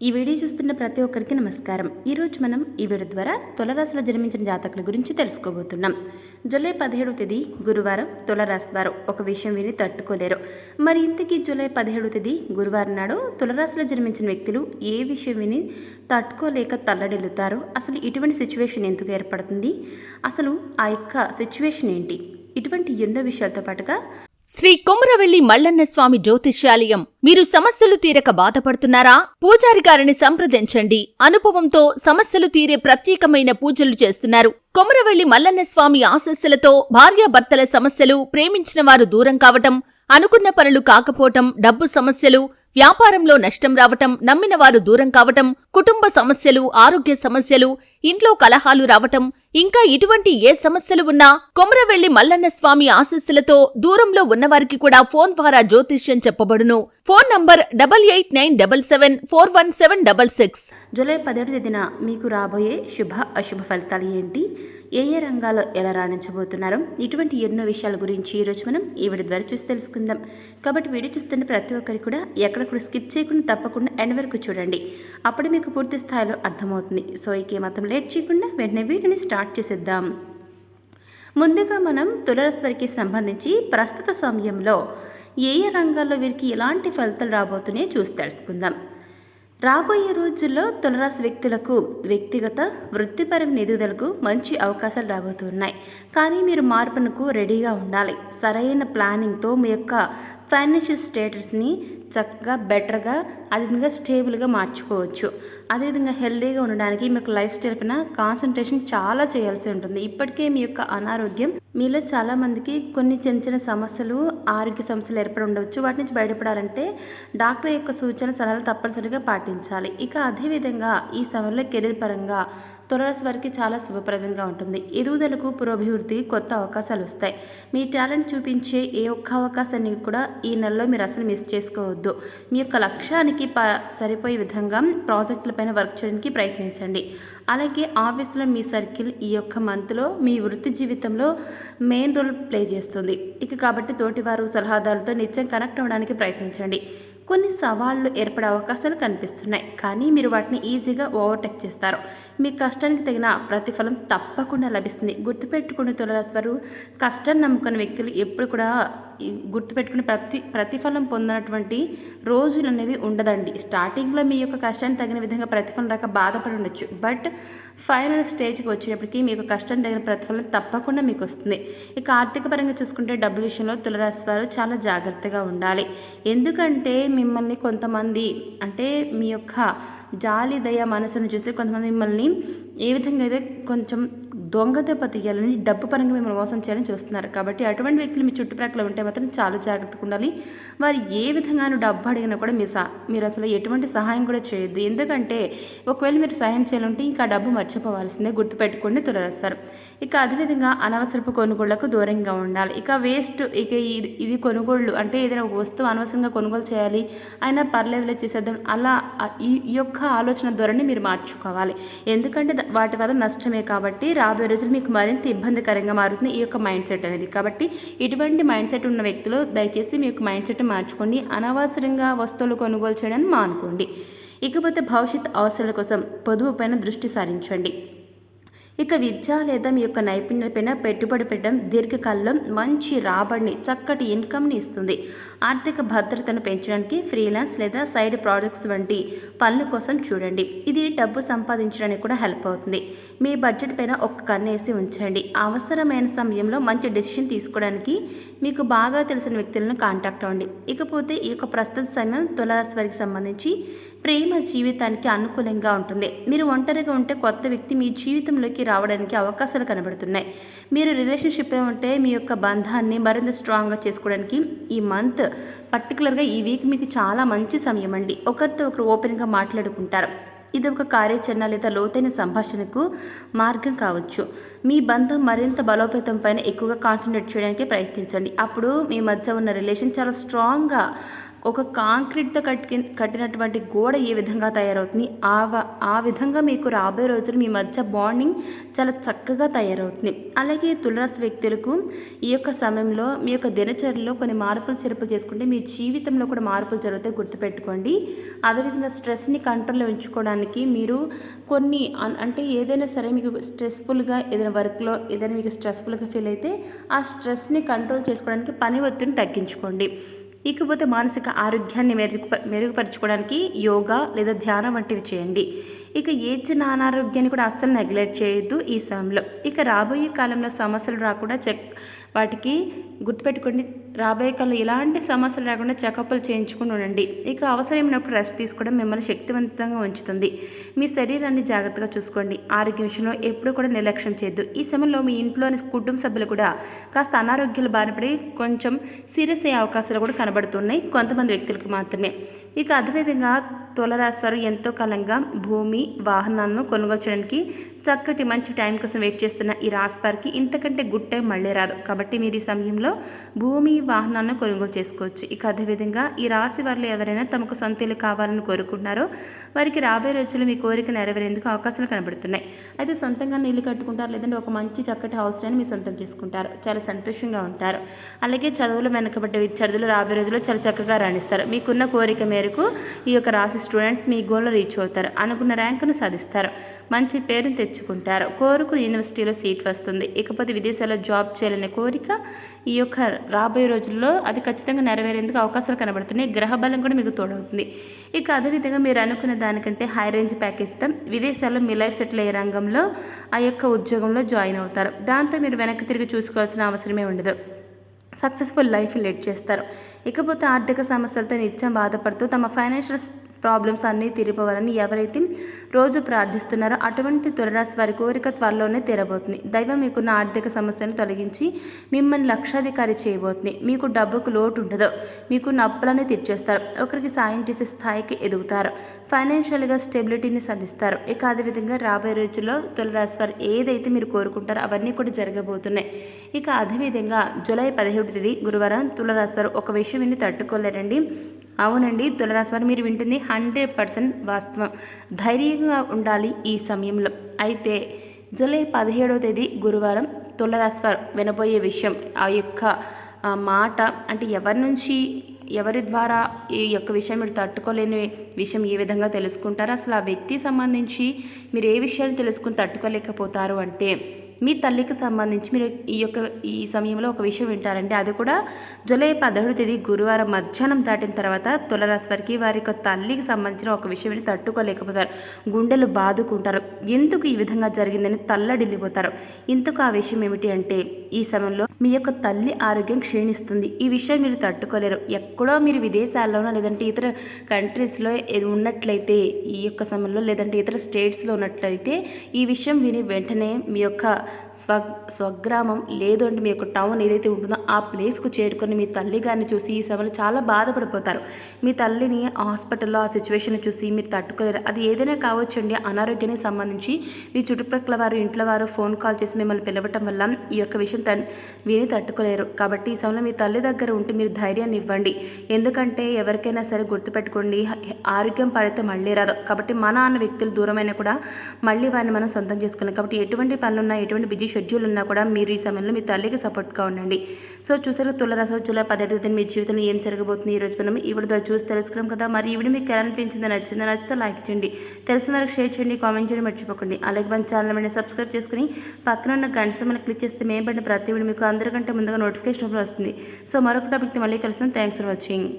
ఈ వీడియో చూస్తున్న ప్రతి ఒక్కరికి నమస్కారం. ఈరోజు మనం ఈ వీడియో ద్వారా తులరాశిలో జన్మించిన జాతకుల గురించి తెలుసుకోబోతున్నాం. జూలై పదిహేడవ తేదీ గురువారం తులరాశి వారు ఒక విషయం విని తట్టుకోలేరు. మరి ఇంతకీ జూలై పదిహేడవ తేదీ గురువారం నాడు తులరాశిలో జన్మించిన వ్యక్తులు ఏ విషయం విని తట్టుకోలేక తల్లడిల్లుతారు? అసలు ఇటువంటి సిచ్యువేషన్ ఎందుకు ఏర్పడుతుంది? అసలు ఆ యొక్క సిచ్యువేషన్ ఏంటి? ఇటువంటి ఎన్నో విషయాలతో పాటుగా శ్రీ కొమరవెల్లి మల్లన్న స్వామి జ్యోతిష్యాలయం. మీరు సమస్యలు తీరక బాధపడుతున్నారా? పూజారి గారిని సంప్రదించండి. అనుభవంతో సమస్యలు తీరే ప్రత్యేకమైన పూజలు చేస్తున్నారు. కొమరవెల్లి మల్లన్న స్వామి ఆశస్సులతో భార్యాభర్తల సమస్యలు ప్రేమించిన వారు దూరం కావటం అనుకున్న పనులు కాకపోవటం డబ్బు సమస్యలు వ్యాపారంలో నష్టం రావటం నమ్మిన వారు దూరం కావటం కుటుంబ సమస్యలు ఆరోగ్య సమస్యలు ఇంట్లో కలహాలు రావటం ఇంకా ఇటువంటి ఏ సమస్యలు ఉన్నా కొమరవెల్లి మల్లన్న స్వామి ఆశస్సులతో దూరంలో ఉన్నవారికి కూడా ఫోన్ ద్వారా జ్యోతిష్యం చెప్పబడును. Phone number double eight nine double seven four one seven double six. July పదిహేడు తేదీన మీకు రాబోయే శుభ అశుభ ఫలితాలు ఏంటి? ఏ ఏ రంగాల్లో ఎలా రాణించబోతున్నారు? ఇటువంటి ఎన్నో విషయాల గురించి ఈరోజు మనం ఈ వీడియో ద్వారా చూసి తెలుసుకుందాం. కాబట్టి వీడియో చూస్తున్న ప్రతి ఒక్కరికి కూడా ఎక్కడ కూడా స్కిప్ చేయకుండా తప్పకుండా ఎండ్ వరకు చూడండి. అప్పుడు మీకు పూర్తి స్థాయిలో అర్థమవుతుంది. సో ఇక మాత్రం లేట్ చేయకుండా వెంటనే వీటిని స్టార్ట్ చేసేద్దాం. ముందుగా మనం తులరాశి సంబంధించి ప్రస్తుత సమయంలో ఏ ఏ రంగాల్లో వీరికి ఎలాంటి ఫలితాలు రాబోతున్నాయో చూసి తెలుసుకుందాం. రాబోయే రోజుల్లో తులరాశి వ్యక్తులకు వ్యక్తిగత వృత్తిపరమైన ఎదుగుదలకు మంచి అవకాశాలు రాబోతున్నాయి. కానీ మీరు మార్పునకు రెడీగా ఉండాలి. సరైన ప్లానింగ్తో మీ యొక్క ఫైనాన్షియల్ స్టేటస్ని చక్కగా బెటర్గా అదేవిధంగా స్టేబుల్గా మార్చుకోవచ్చు. అదేవిధంగా హెల్దీగా ఉండడానికి మీకు లైఫ్ స్టైల్ పైన కాన్సన్ట్రేషన్ చాలా చేయాల్సి ఉంటుంది. ఇప్పటికే మీ యొక్క అనారోగ్యం మీలో చాలామందికి కొన్ని చిన్న చిన్న సమస్యలు ఆరోగ్య సమస్యలు ఏర్పడి ఉండవచ్చు వాటి నుంచి బయటపడాలంటే డాక్టర్ యొక్క సూచన సలహాలు తప్పనిసరిగా పాటించాలి. ఇక అదేవిధంగా ఈ సమయంలో కెరీర్ పరంగా తులరాశి వారికి చాలా శుభప్రదంగా ఉంటుంది. ఎదుగుదలకు పురోభివృద్ధికి కొత్త అవకాశాలు వస్తాయి. మీ టాలెంట్ చూపించే ఏ ఒక్క అవకాశాన్ని కూడా ఈ నెలలో మీరు అసలు మిస్ చేసుకోవద్దు. మీ యొక్క లక్ష్యానికి ప సరిపోయే విధంగా ప్రాజెక్టులపైన వర్క్ చేయడానికి ప్రయత్నించండి. అలాగే ఆఫీస్లో మీ సర్కిల్ ఈ యొక్క మంత్లో మీ వృత్తి జీవితంలో మెయిన్ రోల్ ప్లే చేస్తుంది. ఇక కాబట్టి తోటివారు సలహాదారులతో నిత్యం కనెక్ట్ అవ్వడానికి ప్రయత్నించండి. కొన్ని సవాళ్ళు ఏర్పడే అవకాశాలు కనిపిస్తున్నాయి. కానీ మీరు వాటిని ఈజీగా ఓవర్టేక్ చేస్తారు. మీ కష్టానికి తగిన ప్రతిఫలం తప్పకుండా లభిస్తుంది. గుర్తుపెట్టుకుని తులరాశి వారు కష్టాన్ని నమ్ముకున్న వ్యక్తులు ఎప్పుడు కూడా గుర్తుపెట్టుకుని ప్రతి ప్రతిఫలం పొందినటువంటి రోజులు అనేవి ఉండదండి. స్టార్టింగ్లో మీ యొక్క కష్టానికి తగిన విధంగా ప్రతిఫలం రాక బాధపడి ఉండొచ్చు. బట్ ఫైనల్ స్టేజ్కి వచ్చేటప్పటికి మీ యొక్క కష్టం తగిన ప్రతిఫలం తప్పకుండా మీకు వస్తుంది. ఇక ఆర్థిక పరంగా చూసుకుంటే డబ్బు విషయంలో తులరాశి వారు చాలా జాగ్రత్తగా ఉండాలి. ఎందుకంటే మిమ్మల్ని కొంతమంది అంటే మీ యొక్క జాలి దయ మనసును చూసి కొంతమంది మిమ్మల్ని ఏ విధంగా అయితే కొంచెం దొంగ దెబ్బ తీయాలని డబ్బు పరంగా మిమ్మల్ని మోసం చేయాలని చూస్తున్నారు. కాబట్టి అటువంటి వ్యక్తులు మీ చుట్టుప్రక్కల ఉంటే మాత్రం చాలా జాగ్రత్తగా ఉండాలి. వారు ఏ విధంగానూ డబ్బు అడిగినా కూడా మీ సా మీరు అసలు ఎటువంటి సహాయం కూడా చేయొద్దు. ఎందుకంటే ఒకవేళ మీరు సహాయం చేయాలంటే ఇంకా డబ్బు మర్చిపోవాల్సిందే. గుర్తుపెట్టుకోండి తులరాస్తారు ఇక అదేవిధంగా అనవసరపు కొనుగోళ్ళకు దూరంగా ఉండాలి. ఇక వేస్ట్ ఇక ఇది ఇది కొనుగోళ్ళు అంటే ఏదైనా ఒక వస్తువు అనవసరంగా కొనుగోలు చేయాలి. అయినా పర్లేదులే చేసేద్దాం. అలా ఈ యొక్క ఆలోచన ధోరణి మీరు మార్చుకోవాలి. ఎందుకంటే వాటి వల్ల నష్టమే కాబట్టి రా యాభై రోజులు మీకు మరింత ఇబ్బందికరంగా మారుతుంది ఈ యొక్క మైండ్ సెట్ అనేది. కాబట్టి ఇటువంటి మైండ్ సెట్ ఉన్న వ్యక్తులు దయచేసి మీ యొక్క మైండ్ సెట్ మార్చుకోండి. అనవసరంగా వస్తువులు కొనుగోలు చేయడానికి మానుకోండి. ఇకపోతే భవిష్యత్ అవసరాల కోసం పొదుపు పైన దృష్టి సారించండి. ఇక విద్య లేదా మీ యొక్క నైపుణ్యాలపైన పెట్టుబడి పెట్టడం దీర్ఘకాలంలో మంచి రాబడిని చక్కటి ఇన్కమ్ని ఇస్తుంది. ఆర్థిక భద్రతను పెంచడానికి ఫ్రీలాన్స్ లేదా సైడ్ ప్రాజెక్ట్స్ వంటి పనుల కోసం చూడండి. ఇది డబ్బు సంపాదించడానికి కూడా హెల్ప్ అవుతుంది. మీ బడ్జెట్ పైన ఒక కన్నేసి ఉంచండి. అవసరమైన సమయంలో మంచి డెసిషన్ తీసుకోవడానికి మీకు బాగా తెలిసిన వ్యక్తులను కాంటాక్ట్ అవ్వండి. ఇకపోతే ఈ యొక్క ప్రస్తుత సమయం తులారాశి వారికి సంబంధించి ప్రేమ జీవితానికి అనుకూలంగా ఉంటుంది. మీరు ఒంటరిగా ఉంటే కొత్త వ్యక్తి మీ జీవితంలోకి రావడానికి అవకాశాలు కనబడుతున్నాయి. మీరు రిలేషన్షిప్లో ఉంటే మీ యొక్క బంధాన్ని మరింత స్ట్రాంగ్గా చేసుకోవడానికి ఈ మంత్ పర్టికులర్గా ఈ వీక్ మీకు చాలా మంచి సమయం అండి. ఒకరితో ఒకరు ఓపెన్గా మాట్లాడుకుంటారు. ఇది ఒక కార్యాచరణ లేదా లోతైన సంభాషణకు మార్గం కావచ్చు. మీ బంధం మరింత బలోపేతం పైన ఎక్కువగా కాన్సన్ట్రేట్ చేయడానికి ప్రయత్నించండి. అప్పుడు మీ మధ్య ఉన్న రిలేషన్ చాలా స్ట్రాంగ్గా ఒక కాంక్రీట్తో కట్టి కట్టినటువంటి గోడ ఏ విధంగా తయారవుతుంది? ఆ ఆ విధంగా మీకు రాబోయే రోజులు మీ మధ్య బాండింగ్ చాలా చక్కగా తయారవుతుంది. అలాగే తులరాశి వ్యక్తులకు ఈ యొక్క సమయంలో మీ యొక్క దినచర్యలో కొన్ని మార్పులు చెరుపులు చేసుకుంటే మీ జీవితంలో కూడా మార్పులు జరుగుతాయి గుర్తుపెట్టుకోండి. అదేవిధంగా స్ట్రెస్ని కంట్రోల్లో ఉంచుకోవడానికి మీరు కొన్ని అంటే ఏదైనా సరే మీకు స్ట్రెస్ఫుల్గా ఏదైనా వర్క్లో ఏదైనా మీకు స్ట్రెస్ఫుల్గా ఫీల్ అయితే ఆ స్ట్రెస్ని కంట్రోల్ చేసుకోవడానికి పని ఒత్తిడిని తగ్గించుకోండి. ఇకపోతే మానసిక ఆరోగ్యాన్ని మెరుగు మెరుగుపరచుకోవడానికి యోగా లేదా ధ్యానం వంటివి చేయండి. ఇక ఏ చిన్న అనారోగ్యాన్ని కూడా అస్సలు నెగ్లెక్ట్ చేయొద్దు ఈ సమయంలో. ఇక రాబోయే కాలంలో సమస్యలు రాకుండా చెక్ వాటికి గుర్తుపెట్టుకోండి. రాబోయే కాలంలో ఎలాంటి సమస్యలు రాకుండా చెకప్లు చేయించుకుని ఉండండి. ఇక అవసరమైనప్పుడు రెస్ట్ తీసుకోవడం మిమ్మల్ని శక్తివంతంగా ఉంచుతుంది. మీ శరీరాన్ని జాగ్రత్తగా చూసుకోండి. ఆరోగ్య విషయంలో ఎప్పుడూ కూడా నిర్లక్ష్యం చేయొద్దు. ఈ సమయంలో మీ ఇంట్లోని కుటుంబ సభ్యులు కూడా కాస్త అనారోగ్యాలు బారిపడి కొంచెం సీరియస్ అయ్యే అవకాశాలు కూడా కనబడుతున్నాయి. కొంతమంది వ్యక్తులకు మాత్రమే. ఇక అదేవిధంగా తులరాశి వారు ఎంతో కాలంగా భూమి వాహనాలను కొనుగోలు చేయడానికి చక్కటి మంచి టైం కోసం వెయిట్ చేస్తున్న ఈ రాశి వారికి ఇంతకంటే గుడ్ టైం మళ్ళీ రాదు. కాబట్టి మీరు ఈ సమయంలో భూమి వాహనాలను కొనుగోలు చేసుకోవచ్చు. ఇక అదేవిధంగా ఈ రాశి వారిలో ఎవరైనా తమకు సొంత ఇల్లు కావాలని కోరుకుంటున్నారో వారికి రాబోయే రోజుల్లో మీ కోరిక నెరవేరేందుకు అవకాశాలు కనబడుతున్నాయి. అయితే సొంతంగా ఇల్లు కట్టుకుంటారు లేదంటే ఒక మంచి చక్కటి హౌస్ అని మీ సొంతం చేసుకుంటారు. చాలా సంతోషంగా ఉంటారు. అలాగే చదువులు వెనకబడ్డ విద్యార్థులు రాబోయే రోజుల్లో చాలా చక్కగా రాణిస్తారు. మీకున్న కోరిక మేరకు ఈ యొక్క రాశి స్టూడెంట్స్ మీ గోల్లో రీచ్ అవుతారు. అనుకున్న ర్యాంకును సాధిస్తారు. మంచి పేరును తెచ్చుకుంటారు. కోరుకుని యూనివర్సిటీలో సీట్ వస్తుంది. ఇకపోతే విదేశాల్లో జాబ్ చేయాలనే కోరిక ఈ యొక్క రాబోయే రోజుల్లో అది ఖచ్చితంగా నెరవేరేందుకు అవకాశాలు కనబడుతున్నాయి. గ్రహ బలం కూడా మీకు తోడవుతుంది. ఇక అదేవిధంగా మీరు అనుకున్న దానికంటే హై రేంజ్ ప్యాకేజ్తో విదేశాల్లో మీ లైఫ్ సెటిల్ అయ్యే రంగంలో ఆ యొక్క ఉద్యోగంలో జాయిన్ అవుతారు. దాంతో మీరు వెనక్కి తిరిగి చూసుకోవాల్సిన అవసరమే ఉండదు. సక్సెస్ఫుల్ లైఫ్ లీడ్ చేస్తారు. ఇకపోతే ఆర్థిక సమస్యలతో నిత్యం బాధపడుతూ తమ ఫైనాన్షియల్ ప్రాబ్లమ్స్ అన్నీ తీరిపోవాలని ఎవరైతే రోజు ప్రార్థిస్తున్నారో అటువంటి తులరాశి వారి కోరిక త్వరలోనే తీరబోతుంది. దైవం మీకున్న ఆర్థిక సమస్యను తొలగించి మిమ్మల్ని లక్షాధికారి చేయబోతుంది. మీకు డబ్బుకు లోటు ఉండదు. మీకు నప్పులని తీర్చేస్తారు. ఒకరికి సాయం చేసే స్థాయికి ఎదుగుతారు. ఫైనాన్షియల్గా స్టెబిలిటీని సాధిస్తారు. ఇక అదేవిధంగా రాబోయే రోజుల్లో తులరాశి వారు ఏదైతే మీరు కోరుకుంటారో అవన్నీ కూడా జరగబోతున్నాయి. ఇక అదేవిధంగా జూలై పదిహేడు తేదీ గురువారం తులరాశి వారు ఒక విషయం విని తట్టుకోలేరండి. అవునండి తులరాశివారు మీరు వింటుంది హండ్రెడ్ పర్సెంట్ వాస్తవం. ధైర్యంగా ఉండాలి ఈ సమయంలో. అయితే జూలై పదిహేడవ తేదీ గురువారం తులరాశివారు వినబోయే విషయం ఆ యొక్క మాట అంటే ఎవరి నుంచి ఎవరి ద్వారా ఈ యొక్క విషయం మీరు తట్టుకోలేని విషయం ఏ విధంగా తెలుసుకుంటారో? అసలు ఆ వ్యక్తి సంబంధించి మీరు ఏ విషయాలు తెలుసుకుని తట్టుకోలేకపోతారు అంటే మీ తల్లికి సంబంధించి మీరు ఈ యొక్క ఈ సమయంలో ఒక విషయం వింటారంటే అది కూడా జూలై పదహారు తేదీ గురువారం మధ్యాహ్నం దాటిన తర్వాత తులరాశి వారికి వారి యొక్క తల్లికి సంబంధించిన ఒక విషయం విని తట్టుకోలేకపోతారు. గుండెలు బాదుకుంటారు. ఎందుకు ఈ విధంగా జరిగిందని తల్లడిల్లిపోతారు. ఇంతకు ఆ విషయం ఏమిటి అంటే ఈ సమయంలో మీ యొక్క తల్లి ఆరోగ్యం క్షీణిస్తుంది. ఈ విషయం మీరు తట్టుకోలేరు. ఎక్కడో మీరు విదేశాల్లోనో లేదంటే ఇతర కంట్రీస్లో ఉన్నట్లయితే ఈ యొక్క సమయంలో లేదంటే ఇతర స్టేట్స్లో ఉన్నట్లయితే ఈ విషయం విని వెంటనే మీ యొక్క స్వ స్వగ్రామం లేదు అంటే మీ యొక్క టౌన్ ఏదైతే ఉంటుందో ఆ ప్లేస్కు చేరుకొని మీ తల్లి గారిని చూసి ఈ సమయంలో చాలా బాధపడిపోతారు. మీ తల్లిని హాస్పిటల్లో ఆ సిచ్యువేషన్ చూసి మీరు తట్టుకోలేరు. అది ఏదైనా కావచ్చండి. అనారోగ్యానికి సంబంధించి మీ చుట్టుపక్కల వారు ఇంట్లో వారు ఫోన్ కాల్ చేసి మిమ్మల్ని పిలవటం వల్ల ఈ యొక్క విషయం తన్ విని తట్టుకోలేరు. కాబట్టి ఈ సమయంలో మీ తల్లి దగ్గర ఉంటే మీరు ధైర్యాన్ని ఇవ్వండి. ఎందుకంటే ఎవరికైనా సరే గుర్తుపెట్టుకోండి ఆరోగ్యం పడితే మళ్ళీ రాదు. కాబట్టి మన అన్న వ్యక్తులు దూరమైనా కూడా మళ్ళీ వారిని మనం సొంతం చేసుకోలేం కాబట్టి ఎటువంటి పనులు ఎటువంటి ఎటువంటి బిజీ షెడ్యూల్ ఉన్నా కూడా మీరు ఈ సమయంలో మీ తల్లికి సపోర్ట్గా ఉండండి. సో చూసారు తులరాశి జూలై పదిహేడు తేదీ మీ జీవితంలో ఏం జరగబోతుంది ఈ రోజు మనం ఈ చూసి తెలుసుకున్నాం కదా. మరి ఈ మీకు ఎలా అనిపించింది నచ్చింది నచ్చితే లైక్ చేయండి. తెలిసిన వారికి షేర్ చేయండి కామెంట్ చేయండి మర్చిపోకండి. అలాగే మన ఛానల్ మీద సబ్స్క్రైబ్ చేసుకుని పక్కన ఉన్న గంట సమయం క్లిక్ చేస్తే మేము పడిన ప్రతి వీడియో మీకు అందరికంటే ముందుగా నోటిఫికేషన్ వస్తుంది. సో మరొక టాపిక్తో మళ్ళీ కలుస్తాం. Thanks for watching.